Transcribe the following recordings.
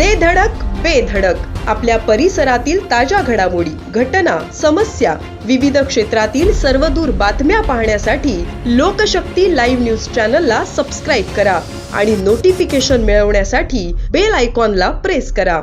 दे धडक बेधडक आपल्या परिसरातील ताज्या घडामोडी घटना समस्या विविध क्षेत्रातील सर्वदूर बातम्या पाहण्यासाठी लोकशक्ती लाईव्ह न्यूज चॅनलला सबस्क्राईब करा आणि नोटिफिकेशन मिळवण्यासाठी बेल आयकॉनला प्रेस करा.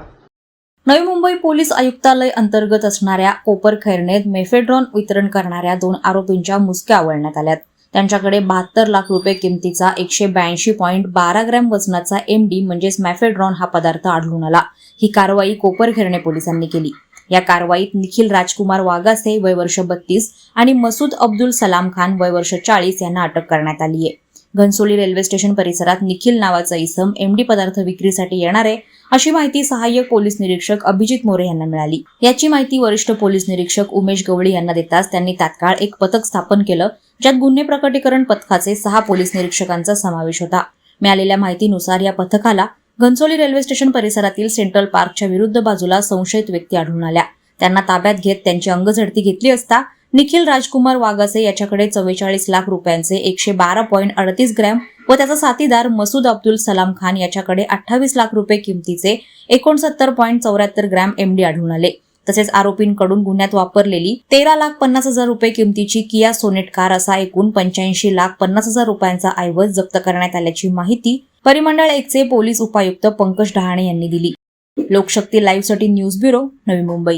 नवी मुंबई पोलीस आयुक्तालय अंतर्गत असणाऱ्या कोपरखैरनेत मेफेड्रॉन वितरण करणाऱ्या दोन आरोपींच्या मुसक्या आवळण्यात आल्यात. त्यांच्याकडे बहात्तर लाख रुपये किमतीचा एकशे ब्याऐंशी पॉईंट बारा ग्रॅम वजनाचा एमडी म्हणजेच मॅफेड्रॉन हा पदार्थ आढळून आला. ही कारवाई कोपरखेरणे पोलिसांनी केली. या कारवाईत निखिल राजकुमार वागासे वय वर्ष बत्तीस आणि मसूद अब्दुल सलाम खान वय वर्ष चाळीस यांना अटक करण्यात आली आहे घनसोली रेल्वे स्टेशन परिसरात निखिल नावाचा इसम एमडी पदार्थ विक्रीसाठी येणार आहे. अशी माहिती सहाय्यक पोलीस निरीक्षक अभिजित मोरे यांना मिळाली. याची माहिती वरिष्ठ पोलीस निरीक्षक उमेश गवळी यांना देताच त्यांनी तात्काळ एक पथक स्थापन केलं ज्यात गुन्हे प्रकटीकरण पथकाचे सहा पोलीस निरीक्षकांचा समावेश होता. मिळालेल्या माहितीनुसार या पथकाला घनसोली रेल्वे स्टेशन परिसरातील सेंट्रल पार्कच्या विरुद्ध बाजूला संशयित व्यक्ती आढळून आल्या. त्यांना ताब्यात घेत त्यांची अंगझडती घेतली असता निखिल राजकुमार वागासे याच्याकडे चव्वेचाळीस लाख रुपयांचे एकशे बारा पॉईंट अडतीस ग्रॅम व त्याचा साथीदार मसूद अब्दुल सलाम खान याच्याकडे अठ्ठावीस लाख रुपये किमतीचे एकोणसत्तर पॉईंट चौऱ्याहत्तर ग्रॅम एमडी आढळून आले. तसेच आरोपींकडून गुन्ह्यात वापरलेली तेरा लाख पन्नास हजार रुपये किमतीची किया सोनेट कार असा एकूण पंच्याऐंशी लाख पन्नास हजार रुपयांचा ऐवज जप्त करण्यात आल्याची माहिती परिमंडळ एकचे पोलीस उपायुक्त पंकज डहाणे यांनी दिली. लोकशक्ती लाईव्हसाठी न्यूज ब्युरो नवी मुंबई.